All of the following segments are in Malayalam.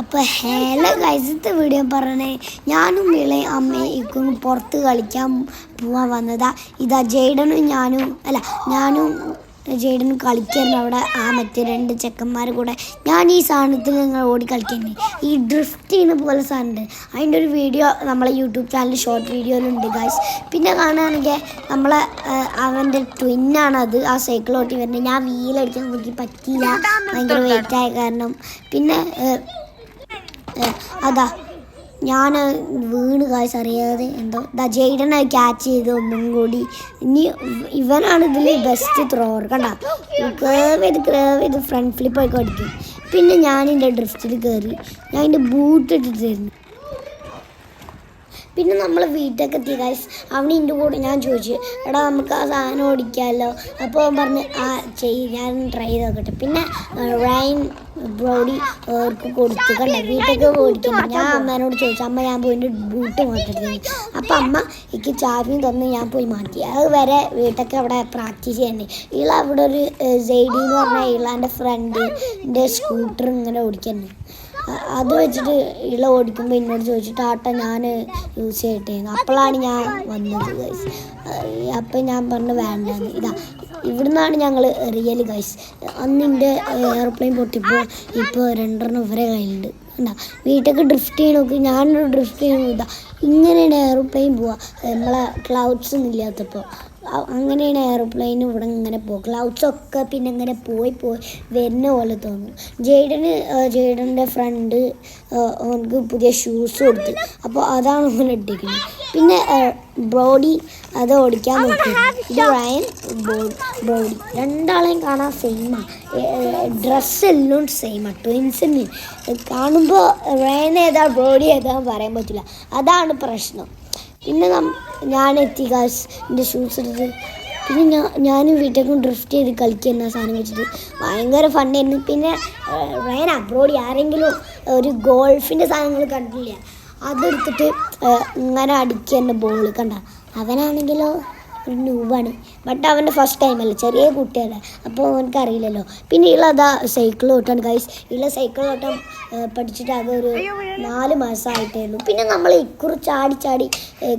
അപ്പോൾ ഹേല ഗൈസത്തെ വീഡിയോ പറഞ്ഞേ ഞാനും വിളയും അമ്മയും ഇക്കും പുറത്ത് കളിക്കാൻ പോവാൻ വന്നതാ. ഇതാ ജെയ്ഡനും ഞാനും അല്ല ഞാനും ജെയ്ഡനും കളിക്കായിരുന്നു അവിടെ. ആ മറ്റേ രണ്ട് ചെക്കന്മാരും കൂടെ. ഞാൻ ഈ സാധനത്തിൽ നിങ്ങൾ ഓടി കളിക്കുന്നത് ഈ ഡ്രിഫ്റ്റ് ചെയ്യുന്ന പോലെ സാധനമുണ്ട്. അതിന്റെ ഒരു വീഡിയോ നമ്മളെ യൂട്യൂബ് ചാനൽ ഷോർട്ട് വീഡിയോയിലുണ്ട് ഗൈസ് പിന്നെ കാണുകയാണെങ്കിൽ നമ്മളെ അവന്റെ അത് ആ സൈക്കിൾ ഓട്ടി വരുന്നത്. ഞാൻ വീലടിക്കാൻ നോക്കി പറ്റിയില്ല. ഭയങ്കര വെയിറ്റ് ആയ കാരണം. പിന്നെ അതാ. ഞാൻ വീണ് കാശ് അറിയാതെ എന്തോ. ദാ ജെയ്ഡനെ ക്യാച്ച് ചെയ്ത് ഒന്നും കൂടി ഇനി ഇവനാണ് ഇതിൽ ബെസ്റ്റ് ത്രോർ കണ്ട? കേവ് ചെയ്ത് കേവ് ചെയ്ത് ഫ്രണ്ട് ഫ്ലിപ്പ് ഒക്കെ അടിക്കും. പിന്നെ ഞാൻ എന്റെ ഡ്രിഫ്റ്റിൽ കയറി ഞാൻ എന്റെ ബൂട്ട് ഇട്ടിട്ടായിരുന്നു. പിന്നെ നമ്മൾ വീട്ടിലേക്ക് എത്തി ഗൈസ് അവൻ എന്റെ കൂടെ ഞാൻ ചോദിച്ചു എടാ നമുക്ക് ആ സാധനം ഓടിക്കാമല്ലോ അപ്പോൾ അവൻ പറഞ്ഞ് ആ ചെയ് ഞാൻ ട്രൈ ചെയ്ത് നോക്കട്ടെ. പിന്നെ റൈൻ ബ്രൗഡി അവർക്ക് കൊടുത്തു കണ്ടോ? വീട്ടിലേക്ക് ഓടിക്കണം ഞാൻ അമ്മേനോട് ചോദിച്ചു അമ്മ ഞാൻ പോയി ബൂട്ട് മാറ്റിയിരുന്നു അപ്പം അമ്മ എനിക്ക് ചാവിയും തന്നു ഞാൻ പോയി മാറ്റി. അത് വരെ വീട്ടൊക്കെ അവിടെ പ്രാക്ടീസ് ചെയ്യണ്ടേ. ഇള അവിടെ ഒരു സൈഡി എന്ന് പറഞ്ഞ ഇളാന്റെ ഫ്രണ്ടിന്റെ സ്കൂട്ടർ ഇങ്ങനെ ഓടിക്കന്നെ. അത് വെച്ചിട്ട് ഇള ഓടിക്കുമ്പോൾ എന്നോട് ചോദിച്ചിട്ട് ആട്ട ഞാൻ യൂസ് ചെയ്യട്ടെ അപ്പോഴാണ് ഞാൻ വന്നത് അപ്പം ഞാൻ പറഞ്ഞു വേണ്ടെന്ന്. ഇതാ ഇവിടുന്നാണ് ഞങ്ങൾ റിയൽ ഗൈസ് അന്ന് എന്റെ എയർപ്ലെയിൻ പൊട്ടിപ്പോൾ ഇപ്പോൾ രണ്ടെണ്ണം ഇവരെ കയ്യിലുണ്ട്. എന്താ വീട്ടൊക്കെ ഡ്രിഫ്റ്റ് ചെയ്യണ നോക്കി. ഞാനൊരു ഡ്രിഫ്റ്റ് ചെയ്യണ ഇതാ. ഇങ്ങനെയാണ് എയർപ്ലെയിൻ പോവുക നമ്മളെ ക്ലൗഡ്സ് ഒന്നും ഇല്ലാത്തപ്പോൾ അങ്ങനെയാണ് എയർപ്ലെയിൻ ഇവിടെ ഇങ്ങനെ പോകും ക്ലൗഡ്സ് ഒക്കെ പിന്നെ ഇങ്ങനെ പോയി പോയി വരുന്ന പോലെ തോന്നും. ജെയ്ഡന് ജെയ്ഡന്റെ ഫ്രണ്ട് അവനക്ക് പുതിയ ഷൂസ് കൊടുത്ത്. അപ്പോൾ അതാണ് അവൻ ഇട്ടിരിക്കുന്നത് പിന്നെ ബ്രോഡി അത് ഓടിക്കാൻ നോക്കി. ഇത് റയൻ ബോ- ബ്രോഡി രണ്ടാളെയും കാണാൻ സെയിമാണ് ഡ്രസ്സ് എല്ലാം സെയിമാണ് ട്വിൻസിന് കാണുമ്പോൾ റേൻ ഏതാ ബോഡി ഏതാ പറയാൻ പറ്റില്ല. അതാണ് പ്രശ്നം. പിന്നെ ഞാൻ എത്തി കാസ് എന്റെ ഷൂസ് എടുത്ത്. പിന്നെ ഞാൻ ഞാനും വീട്ടിലേക്കും ഡ്രിഫ്റ്റ് ചെയ്ത് കളിക്കുക എന്ന സാധനം വെച്ചിട്ട്. ഭയങ്കര ഫണ്ണായിരുന്നു പിന്നെ റേൻ അബ്രോഡ് ആരെങ്കിലും ഒരു ഗോൾഫിന്റെ സാധനങ്ങൾ കണ്ടില്ല അതെടുത്തിട്ട് ഇങ്ങനെ അടിക്കുക എന്റെ ബോൾ കണ്ട. അവനാണെങ്കിലോ ഒരു ന്യൂബാണ് ബട്ട് അവന്റെ ഫസ്റ്റ് ടൈം അല്ലേ? ചെറിയ കുട്ടിയല്ല അപ്പോൾ അവനക്ക് അറിയില്ലല്ലോ പിന്നെ ഇളതാ സൈക്കിൾ ഓട്ടാണ് ഗൈസ് ഇള സൈക്കിൾ ഓട്ടം പഠിച്ചിട്ട് ആകെ ഒരു നാല് മാസമായിട്ടേ ഉള്ളൂ പിന്നെ നമ്മൾ ഇക്കുറി ചാടി ചാടി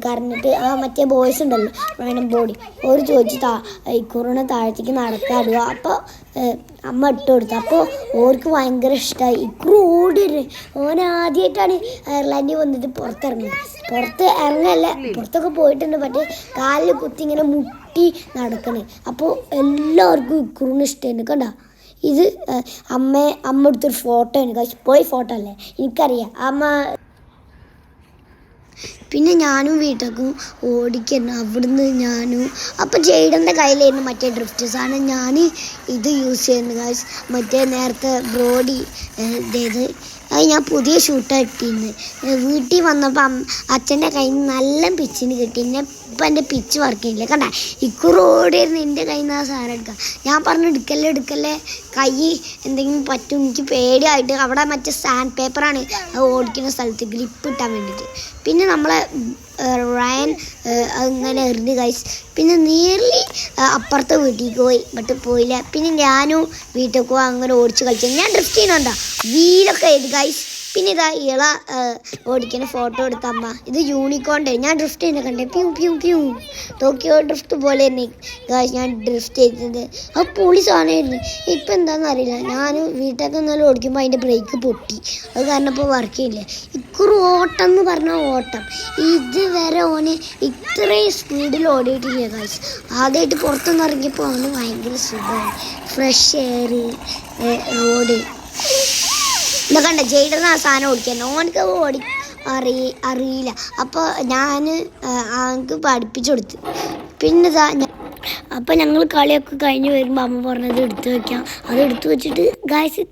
കരഞ്ഞിട്ട് ആ മറ്റേ ബോയ്സ് ഉണ്ടല്ലോ വേണം ബോഡി ഒരു ചോദിച്ചു താ ഇക്കുറിനെ താഴത്തേക്ക് നടക്കാടുക അപ്പോൾ അമ്മ ഇട്ട് കൊടുത്തു. അപ്പോൾ ഓർക്ക് ഭയങ്കര ഇഷ്ടമായി ഇക്കുറി ഓടിയിരുന്നു ഓൻ ആദ്യമായിട്ടാണ് അയർലാൻഡിൽ വന്നിട്ട് പുറത്തിറങ്ങുന്നത്. പുറത്ത് ഇറങ്ങല്ല. പുറത്തൊക്കെ പോയിട്ടുണ്ട്. പക്ഷേ കാലിൽ കുത്തി ഇങ്ങനെ മുട്ടി നടക്കണേ. അപ്പോൾ എല്ലാവർക്കും ഇക്കുറിന് ഇഷ്ടമായിരുന്നു കണ്ട? ഇത് അമ്മ അമ്മ എടുത്തൊരു ഫോട്ടോ കഴിച്ച് പോയി ഫോട്ടോ അല്ലേ? എനിക്കറിയാം. അമ്മ പിന്നെ ഞാനും വീട്ടിലേക്കും ഓടിക്കുന്നു. അവിടുന്ന് ഞാനും അപ്പം ജെയ്ഡന്റെ കയ്യിലായിരുന്നു മറ്റേ ഡ്രിഫ്റ്റ് സാധനം. ഞാൻ ഇത് യൂസ് ചെയ്യുന്നു കാശ് മറ്റേ നേരത്തെ ബ്രോഡി ഇതേത് അത് ഞാൻ പുതിയ ഷൂട്ട് കിട്ടിയിരുന്നു വീട്ടിൽ വന്നപ്പോൾ അച്ഛന്റെ കയ്യിൽ നിന്ന് നല്ല പിച്ചിന് കിട്ടി. എന്നെ ഇപ്പം എന്റെ പിച്ച് വർക്ക് ചെയ്യില്ല കണ്ട ഇക്കുറി ഓടിയിരുന്നു എന്റെ കയ്യിൽ നിന്ന് ആ സാധനം എടുക്കുക ഞാൻ പറഞ്ഞു എടുക്കല്ലേ എടുക്കല്ലേ. കൈ എന്തെങ്കിലും പറ്റും. എനിക്ക് പേടിയായിട്ട് അവിടെ മറ്റേ സാൻഡ് പേപ്പറാണ് അത് ഓടിക്കുന്ന സ്ഥലത്ത് ഗ്രിപ്പ് ഇട്ടാൻ വേണ്ടിയിട്ട്. പിന്നെ നമ്മളെ റയൻ അങ്ങനെ എറിഞ്ഞ് കൈസ് പിന്നെ നിയർലി അപ്പുറത്തെ വീട്ടിൽ പോയി. ബട്ട് പോയില്ല. പിന്നെ ഞാനും വീട്ടിൽ പോകാൻ അങ്ങനെ ഓടിച്ച് കളിച്ചു. ഞാൻ ഡ്രിഫ്റ്റ് ചെയ്യുന്നുണ്ടോ? വീലൊക്കെ ചെയ്ത് ഗൈസ് പിന്നെ ഇതാ ഇള ഓടിക്കുന്ന ഫോട്ടോ എടുത്ത അമ്മ. ഇത് യൂണിക്കോണ്ട് ഞാൻ ഡ്രിഫ്റ്റ് ചെയ്യുന്ന കണ്ടേ? പ്യൂ പ്യൂ പ്യൂ. ടോക്കിയോ ഡ്രിഫ്റ്റ് പോലെ തന്നെ. ഗൈസ് ഞാൻ ഡ്രിഫ്റ്റ് ചെയ്തത്. ആ പൊളി സാധനമായിരുന്നു. ഇപ്പം എന്താണെന്ന് അറിയില്ല. ഞാൻ വീട്ടിലൊക്കെ എന്നാലും ഓടിക്കുമ്പോൾ അതിന്റെ ബ്രേക്ക് പൊട്ടി. അത് കാരണം ഇപ്പോൾ വർക്ക് ചെയ്യില്ല. ഇക്കുറി ഓട്ടം എന്ന് പറഞ്ഞാൽ ഓട്ടം. ഇതുവരെ ഓന് ഇത്രയും സ്പീഡിൽ ഓടിയിട്ടില്ല ഗൈസ് ആദ്യമായിട്ട് പുറത്തുനിന്ന് ഇറങ്ങിയപ്പോൾ അവന് ഭയങ്കര സുഖമായി ഫ്രഷ് എയർ റോഡ് ഇതൊക്കെ കണ്ട ജെയ്ഡറിന് ആ സാധനം ഓടിക്കാൻ. ഓനക്ക് ഓടി അറി അറിയില്ല. അപ്പോൾ ഞാൻ അവനക്ക് പഠിപ്പിച്ചു കൊടുത്തു. പിന്നെ ഇതാ അപ്പോൾ ഞങ്ങൾ കളിയൊക്കെ കഴിഞ്ഞ് വരുമ്പോൾ അമ്മ പറഞ്ഞത് എടുത്തു വയ്ക്കാം അത് എടുത്തു വെച്ചിട്ട് ഗായ്സ്